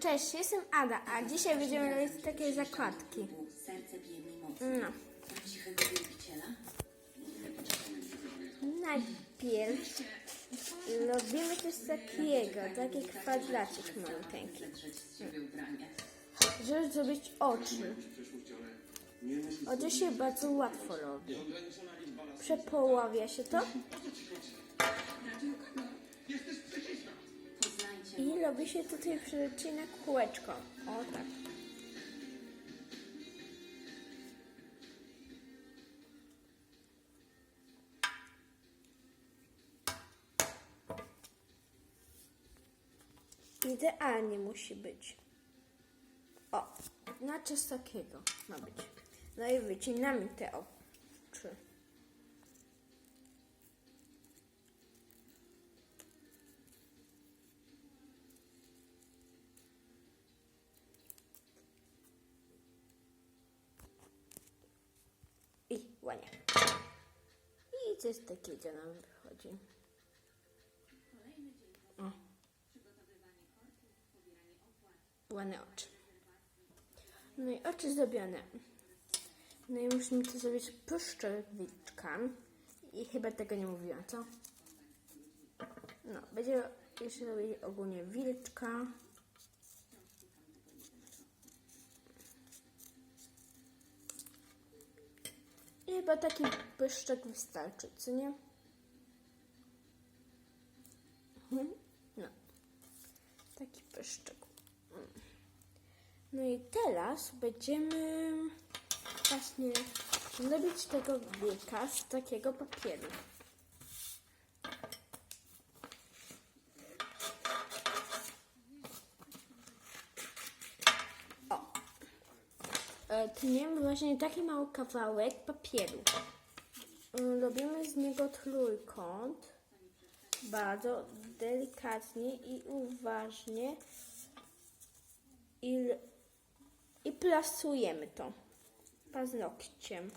Cześć, jestem Ada, a dzisiaj będziemy robić takie zakładki. No. Najpierw robimy coś takiego, taki kwadracik maluteńki, żeby zrobić oczy. Oczy się bardzo łatwo robi. Przepoławia się to i robi się tutaj przyczynę kółeczko. O tak. Idealnie musi być. O, na coś takiego ma być. No i wycinamy te oczy. I ładnie. I coś takiego nam wychodzi. O. Ładne oczy. No i oczy zrobione. No i musimy to zrobić puszczowiczka. I chyba tego nie mówiłam, co? No, będzie jeszcze robić ogólnie wilczka. Chyba taki pyszczek wystarczy, co nie? Mhm. No. Taki pyszczek. No i teraz będziemy właśnie zrobić tego wilka z takiego papieru. Tniemy właśnie taki mały kawałek papieru. E, Robimy z niego trójkąt. Bardzo delikatnie i uważnie. I, i plasujemy to paznokciem.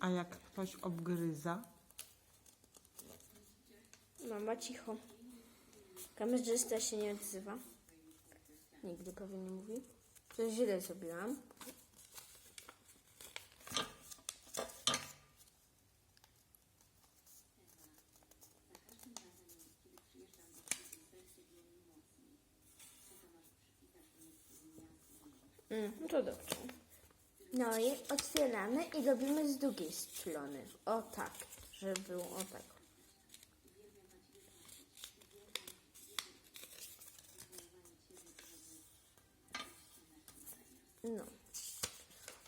A jak ktoś obgryza, Mama cicho. Kamerzysta się nie odzywa. Nigdy prawie nie mówi. Coś źle zrobiłam. Mm, no to dobrze. No i otwieramy i robimy z drugiej strony. O tak, żeby było o tak. No.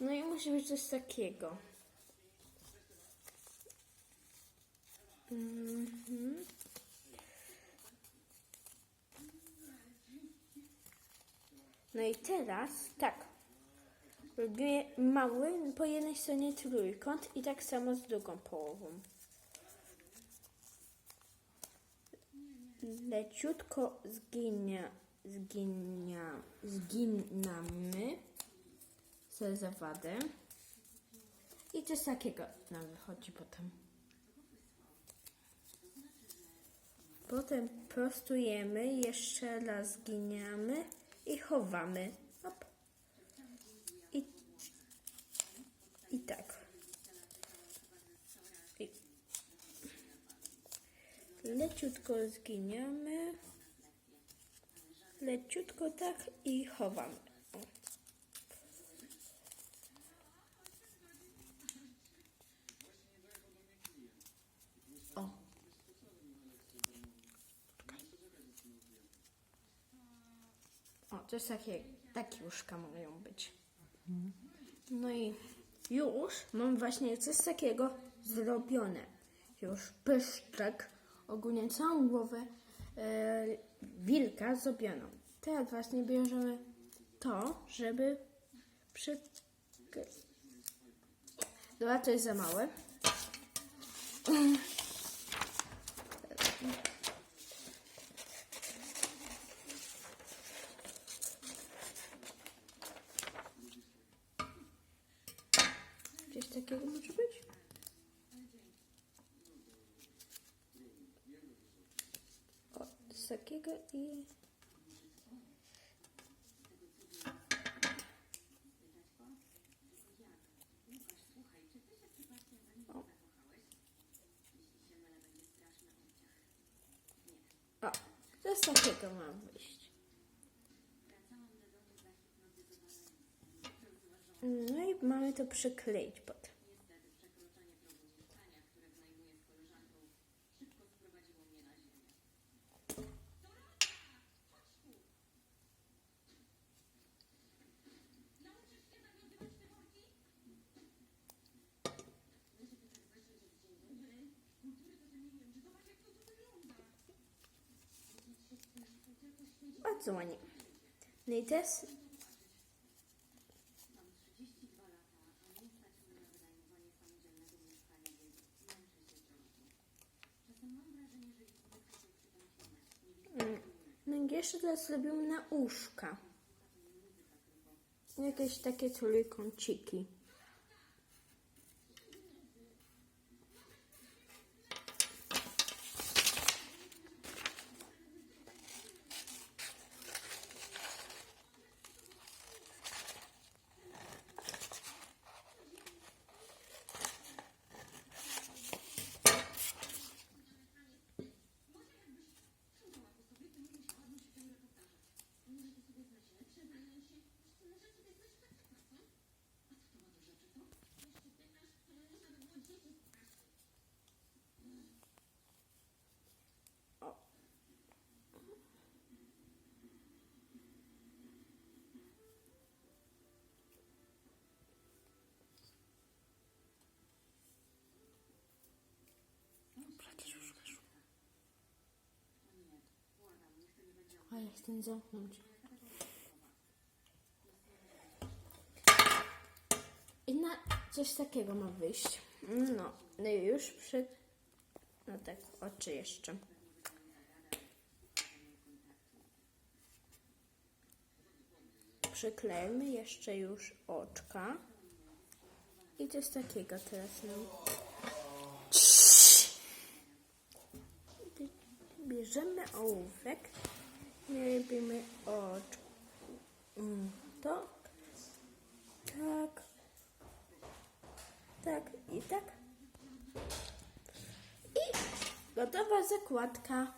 No i musi być coś takiego. Mhm. No i teraz tak. Robię mały po jednej stronie trójkąt i tak samo z drugą połową. Leciutko zginia, zginia, zginamy sobie zawadę. I coś takiego nam wychodzi potem. Potem prostujemy, jeszcze raz zginiamy i chowamy. I, I tak. Leciutko zginiamy. Leciutko tak i chowamy. O. O. Jest takie, takie łóżka mają być. No i już mam właśnie coś takiego zrobione. Już pyszczek, ogólnie całą głowę e, wilka zrobioną. Teraz właśnie bierzemy to, żeby przy... Dobra, to jest za małe. Coś takiego może być? O, coś takiego i... O. O, coś takiego ma wyjść. No i mamy to przykleić potem. Ładnie. No i teraz No i jeszcze teraz zrobimy na uszka. Jakieś takie trójkąciki. Zamknąć. I na coś takiego ma wyjść. No, no już przy... No tak, oczy jeszcze. Przyklejmy jeszcze już oczka. I coś takiego teraz nam. Bierzemy ołówek robimy oczko. Mm, To. Tak. Tak i tak. I gotowa zakładka.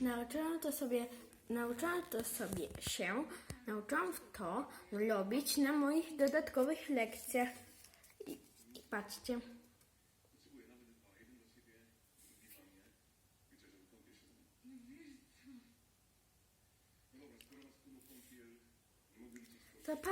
Nauczyłam to sobie, nauczyłam to sobie się, nauczyłam to robić na moich dodatkowych lekcjach. I, i patrzcie. 不怕